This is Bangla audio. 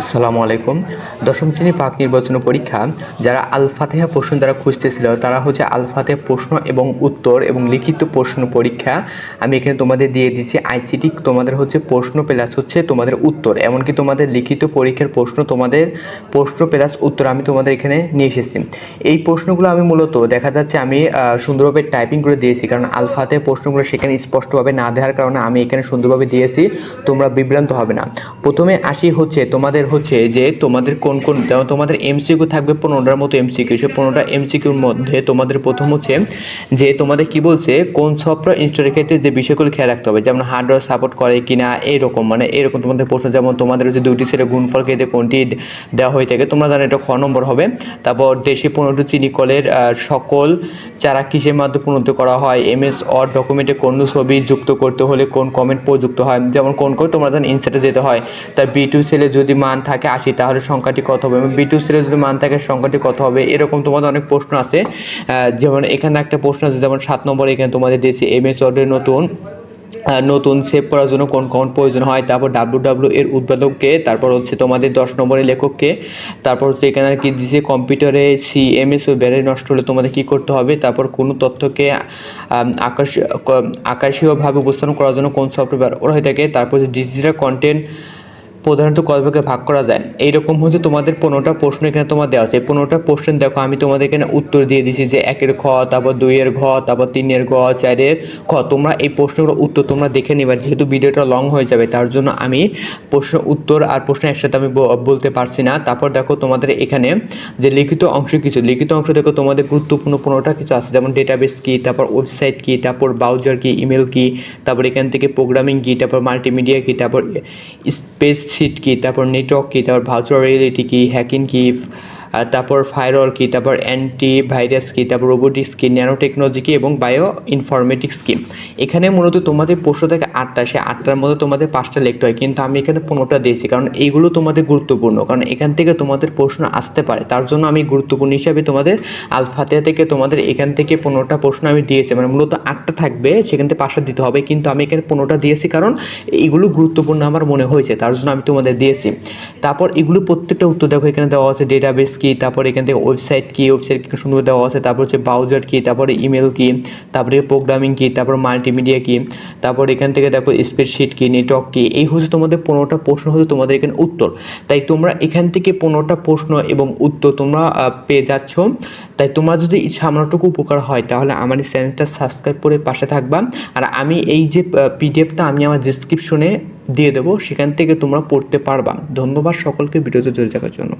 আসসালামু আলাইকুম। দশম শ্রেণি পাক নির্বাচন পরীক্ষা যারা আল ফাতেহা প্রশ্ন দ্বারা খুঁজতেছিল, তারা হচ্ছে আল ফাতেহা প্রশ্ন এবং উত্তর এবং লিখিত প্রশ্ন পরীক্ষা। আমি এখানে তোমাদের দিয়ে দিচ্ছি আইসিটি তোমাদের হচ্ছে প্রশ্ন প্লাস হচ্ছে তোমাদের উত্তর, এমনকি তোমাদের লিখিত পরীক্ষার প্রশ্ন তোমাদের প্রশ্ন প্লাস উত্তর আমি তোমাদের এখানে নিয়ে এসেছি। এই প্রশ্নগুলো আমি মূলত দেখা যাচ্ছে আমি সুন্দরভাবে টাইপিং করে দিয়েছি, কারণ আলফাতে প্রশ্নগুলো সেখানে স্পষ্টভাবে না দেওয়ার কারণে আমি এখানে সুন্দরভাবে দিয়েছি, তোমরা বিভ্রান্ত হবে না। প্রথমে আসি হচ্ছে তোমাদের হচ্ছে যে তোমাদের কোন কোন তোমাদের এমসিকিউ থাকবে পনেরোটার মতো এমসিকিউ সে পনেরোটা এমসিকিউর মধ্যে তোমাদের প্রথম হচ্ছে যে তোমাদের কি বলছে, কোন সফটওয়্যার ইনস্টলের ক্ষেত্রে যে বিষয়গুলো খেয়াল রাখতে হবে, যেমন হার্ডওয়্যার সাপোর্ট করে কি না এরকম মানে এরকম তোমাদের প্রশ্ন, যেমন তোমাদের হচ্ছে দুটি সেটের গুণফল ক্ষেত্রে কোনটি দেওয়া হয়ে থাকে, তোমরা জানো এটা খ নম্বর হবে, তারপর দেশে পনেরোটি চিনি কলের সকল চারা কিসের মাধ্যমে পুনরুদ্ধ করা হয় এম এস অর ডকুমেন্টে কোন ছবি যুক্ত করতে হলে কোন কমেন্ট প্রযুক্ত হয়, যেমন কোন কোন তোমরা জানো ইনসার্টে যেতে হয় তার বি টু সেলে যদি মান থাকে, আশি, তাহলে সংখ্যাটি কত হবে? এবং বি টু সেলে যদি মান থাকে, সংখ্যাটি কত হবে? এরকম তোমাদের অনেক প্রশ্ন আছে। যেমন এখানে একটা প্রশ্ন আছে, যেমন সাত নম্বর এখানে তোমাদের দিয়েছে এম এস অর্ডের নতুন নতুন সেভ করার জন্য কোন কোন প্রয়োজন হয়? তারপর ডাব্লু ডাব্লু এর উৎপাদককে, তারপর হচ্ছে তোমাদের দশ নম্বরের লেখককে, তারপর হচ্ছে এখানে আর কি দিয়েছে কম্পিউটারে সিএমএস ও ব্যাটারি নষ্ট হলে তোমাদের কী করতে হবে? তারপর কোনো তথ্যকে আকাশ আকাশীয়ভাবে উপস্থাপন করার জন্য কোন সফটওয়্যার ব্যবহার হয়ে থাকে? তারপর হচ্ছে ডিজিটাল কন্টেন্ট প্রধানত কয় ভাগে ভাগ করা যায়? এইরকম হচ্ছে তোমাদের পনেরোটা প্রশ্ন এখানে তোমার দেওয়া আছে। পনেরোটা প্রশ্ন দেখো, আমি তোমাদের এখানে উত্তর দিয়ে দিছি যে একের খ, তারপর দুইয়ের ঘ, তারপর তিনের ঘ, চারের খ। তোমরা এই প্রশ্নগুলো উত্তর তোমরা দেখে নিবা, যেহেতু ভিডিওটা লং হয়ে যাবে, তার জন্য আমি প্রশ্ন উত্তর আর প্রশ্ন একসাথে আমি বলতে পারছি না। তারপর দেখো তোমাদের এখানে যে লিখিত অংশ কিছু, লিখিত অংশ দেখো তোমাদের গুরুত্বপূর্ণ পনেরোটা কিছু আছে। যেমন ডেটাবেস কি, তারপর ওয়েবসাইট কি, তারপর ব্রাউজার কি ইমেল কি, তারপর এখান থেকে প্রোগ্রামিং কি, তারপর মাল্টিমিডিয়া কি, তারপর স্পেস শিট কি তারপর নেটওয়ার্ক কি তারপর ভার্চুয়াল রিয়েলিটি কি হ্যাকিং কি তারপর ফায়ারওয়াল কি তারপর অ্যান্টি ভাইরাস কি তারপর রোবোটিক্স কি ন্যানো টেকনোলজি কি এবং বায়ো ইনফরমেটিক্স কি এখানে মূলত তোমাদের প্রশ্ন থেকে আটটা সে আটটার মধ্যে তোমাদের পাঁচটা লিখতে হয়। কিন্তু আমি এখানে পনেরোটা দিয়েছি, কারণ এইগুলো তোমাদের গুরুত্বপূর্ণ। কারণ এখান থেকে তোমাদের প্রশ্ন আসতে পারে। তার জন্য আমি গুরুত্বপূর্ণ হিসাবে তোমাদের আলফাতিয়া থেকে তোমাদের এখান থেকে পনেরোটা প্রশ্ন আমি দিয়েছি। মানে মূলত আটটা থাকবে, সেখান থেকে পাঁচটা দিতে হবে। কিন্তু আমি এখানে পনেরোটা দিয়েছি কারণ এইগুলো গুরুত্বপূর্ণ আমার মনে হয়েছে, তার জন্য আমি তোমাদের দিয়েছি। তারপর এগুলো প্রত্যেকটা উত্তর দেখো, এখানে দেওয়া আছে ডেটাবেস কি, তারপর এখান থেকে ওয়েবসাইট কি ওয়েবসাইট কি সুন্দর দেওয়া আছে। তারপর হচ্ছে ব্রাউজার কি, তারপরে ইমেল কি, তারপরে প্রোগ্রামিং কি, তারপর মাল্টিমিডিয়া কি, তারপর এখান থেকে দেখো স্প্রেডশিট কি নেটওয়ার্ক কি, এই হচ্ছে তোমাদের পনেরোটা প্রশ্ন হচ্ছে তোমাদের এখানে উত্তর। তাই তোমরা এখান থেকে পনেরোটা প্রশ্ন এবং উত্তর তোমরা পেয়ে যাচ্ছ। তাই তোমরা যদি সামান্যটুকু উপকার হয়, তাহলে আমার এই চ্যানেলটা সাবস্ক্রাইব করে পাশে থাকবা। আর আমি এই যে পিডিএফটা আমি আমার ডিসক্রিপশনে দিয়ে দেবো, সেখান থেকে তোমরা পড়তে পারবা। ধন্যবাদ সকলকে, ভিডিওতে ধরে দেখার জন্য।